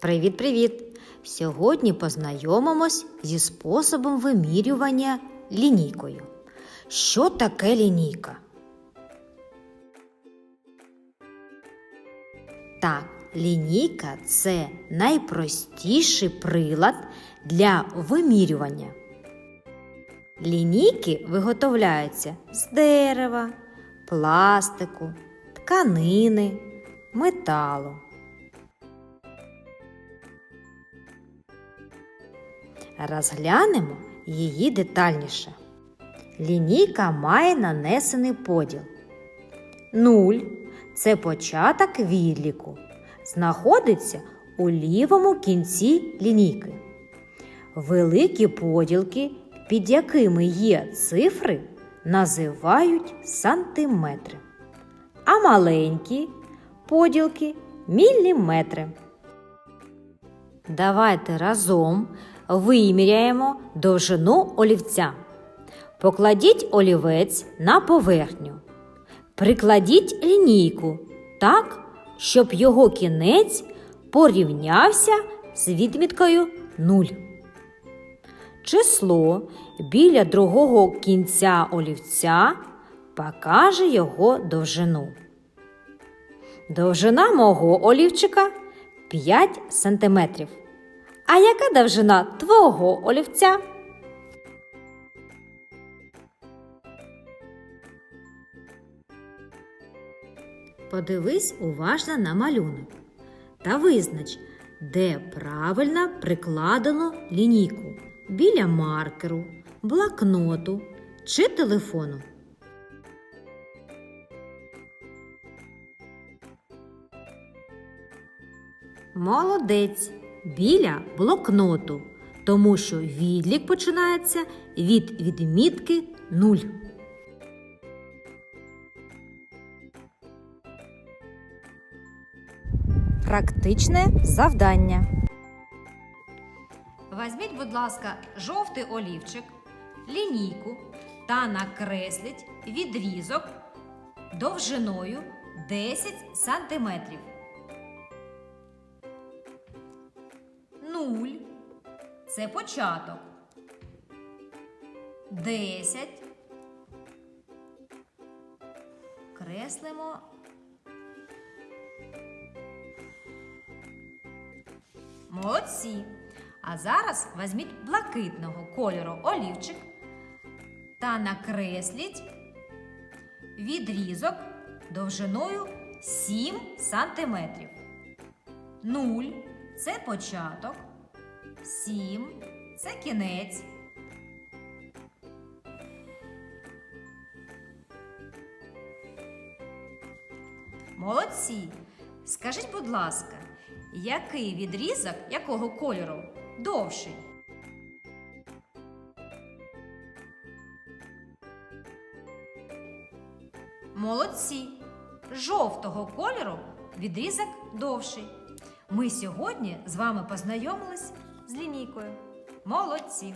Привіт-привіт! Сьогодні познайомимось зі способом вимірювання лінійкою. Що таке лінійка? Так, лінійка це найпростіший прилад для вимірювання. Лінійки виготовляються з дерева, пластику, тканини, металу. Розглянемо її детальніше. Лінійка має нанесений поділ. Нуль це початок відліку. Знаходиться у лівому кінці лінійки. Великі поділки, під якими є цифри, називають сантиметри, а маленькі поділки міліметри. Давайте разом виміряємо довжину олівця. Покладіть олівець на поверхню. Прикладіть лінійку так, щоб його кінець порівнявся з відміткою 0. Число біля другого кінця олівця покаже його довжину. Довжина мого олівчика 5 см. А яка довжина твого олівця? Подивись уважно на малюнок та визнач, де правильно прикладено лінійку біля маркеру, блокноту чи телефону. Молодець біля блокноту, тому що відлік починається від відмітки 0. Практичне завдання. Візьміть, будь ласка, жовтий олівчик, лінійку та накресліть відрізок довжиною 10 сантиметрів. Це початок. Десять. Креслимо. Молодці. А зараз візьміть блакитного кольору олівчик та накресліть відрізок довжиною 7 сантиметрів. Нуль це початок, 7 це кінець. Молодці. Скажіть, будь ласка, який відрізок якого кольору довший? Молодці. Жовтого кольору відрізок довший. Ми сьогодні з вами познайомились лінійкою. Молодці!